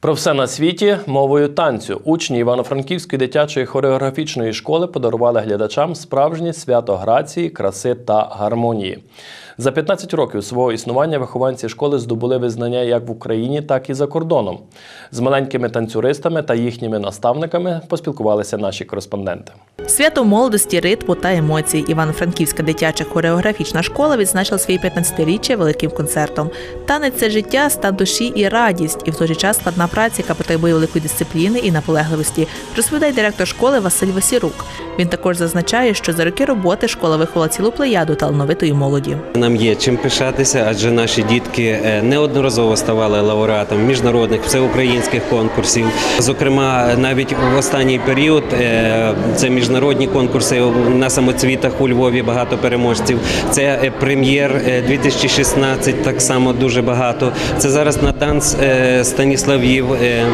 Про все на світі мовою танцю. Учні Івано-Франківської дитячої хореографічної школи подарували глядачам справжнє свято грації, краси та гармонії. За 15 років свого існування вихованці школи здобули визнання як в Україні, так і за кордоном. З маленькими танцюристами та їхніми наставниками поспілкувалися наші кореспонденти. Свято молодості, ритму та емоцій. Івано-Франківська дитяча хореографічна школа відзначила своє 15-річчя великим концертом. Танець це життя, стан душі і радість, і в той же час складна праця, яка потребує великої дисципліни і наполегливості, розповідає директор школи Василь Васірук. Він також зазначає, що за роки роботи школа виховала цілу плеяду талановитої молоді. Нам є чим пишатися, адже наші дітки е, неодноразово ставали лауреатами міжнародних всеукраїнських конкурсів. Зокрема, навіть в останній період е, це міжнародні конкурси на самоцвітах у Львові. Багато переможців. Це е, прем'єр е, 2016, так само дуже багато. Це зараз на танц Станіславів. Е,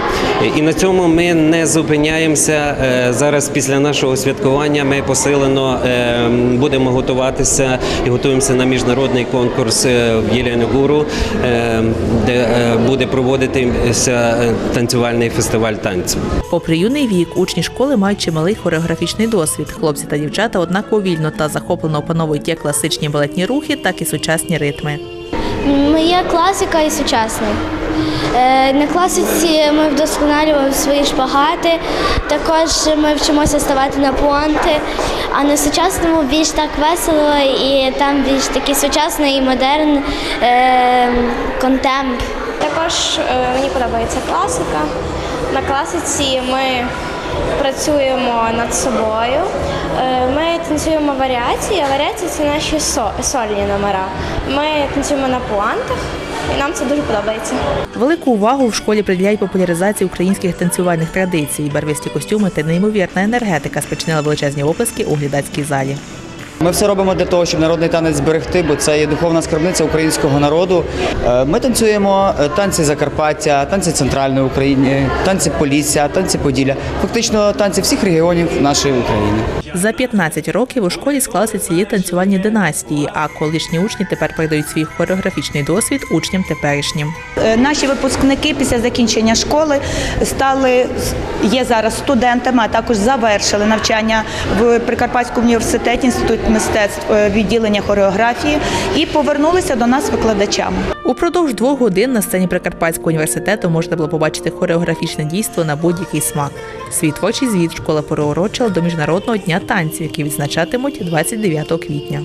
І на цьому ми не зупиняємося. Е, Зараз після нашого святкування ми посилено е, будемо готуватися і готуємося на міжнародний конкурс в Єленогуру, е, де буде проводитися танцювальний фестиваль танцю. Попри юний вік, учні школи мають чималий хореографічний досвід. Хлопці та дівчата однаково вільно та захоплено опановують як класичні балетні рухи, так і сучасні ритми. Моя класика і сучасний. Е, На класиці ми вдосконалюємо свої шпагати, також ми вчимося ставати на пуанти, а на сучасному більш так весело і там більш такий сучасний і модерн е, контемп. Також е, мені подобається класика. На класиці ми працюємо над собою. Е, Ми танцюємо варіації, а варіації це наші сольні номера. Ми танцюємо на пуантах, і нам це дуже подобається. Велику увагу в школі приділяють популяризації українських танцювальних традицій. Барвисті костюми та неймовірна енергетика спричинила величезні оплески у глядацькій залі. Ми все робимо для того, щоб народний танець зберегти, бо це є духовна скарбниця українського народу. Е, Ми танцюємо е, танці Закарпаття, танці Центральної України, танці Полісся, танці Поділля. Фактично танці всіх регіонів нашої України. За 15 років у школі склалися цілі танцювальні династії, а колишні учні тепер передають свій хореографічний досвід учням теперішнім. Е, Наші випускники після закінчення школи стали є зараз студентами, а також завершили навчання в Прикарпатському університеті інститут мистецтв е, відділення хореографії і повернулися до нас викладачами. Упродовж двох годин на сцені Прикарпатського університету можна було побачити хореографічне дійство на будь-який смак. Свій творчий звіт школа переурочила до міжнародного дня танців, який відзначатимуть 29 квітня.